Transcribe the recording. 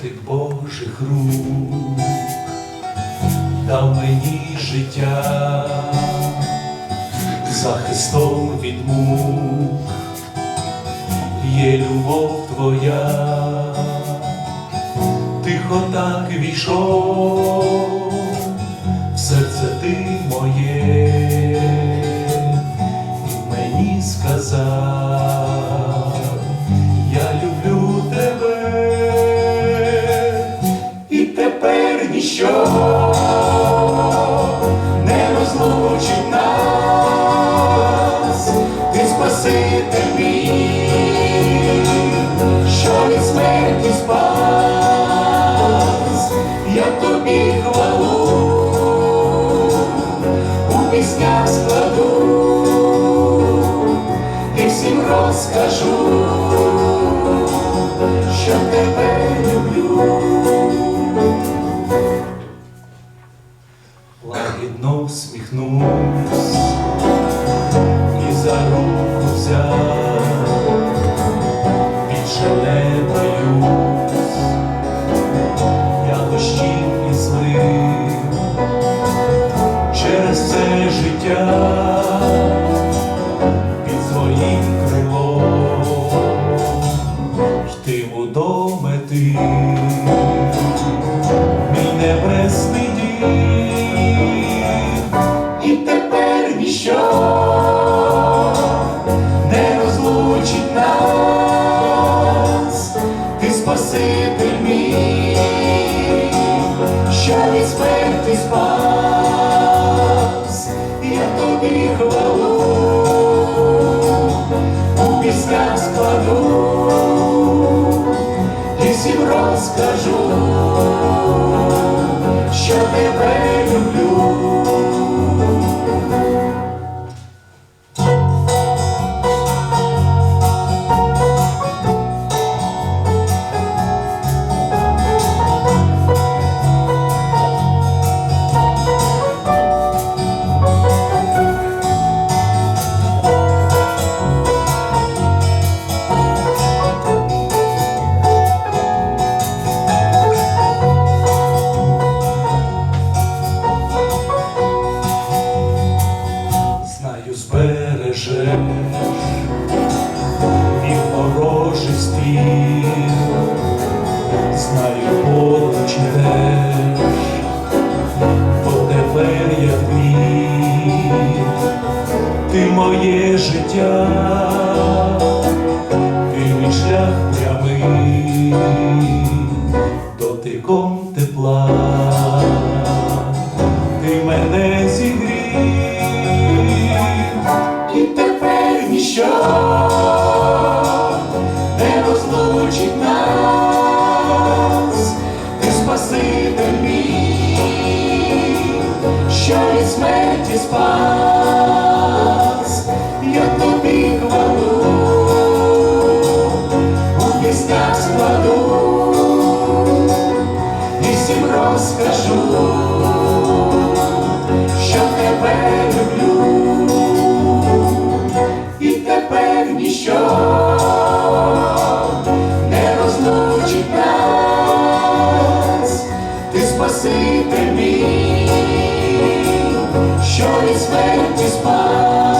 дотик Божих рук дав мені життя захистом від мук. Є любов твоя, тихо так війшов, ніщо не розлучить нас, ти спаситель мій, що від смерті спас, я тобі хвалу у піснях складу і всім розкажу, що тебе люблю. Лагідно спаситель мій, що від смерті спас, я тобі хвалу у піснях складу і всім розкажу, що тебе знаю, збережеш. І ворожий стіл, знаю, поруч йдеш, бо тепер я твій, ти моє життя, що від смерті спас, я тобі хвалу, у піснях складу, і всім розкажу, що тебе люблю, і тепер ніщо не розлучить нас, ти спаситель що від смерті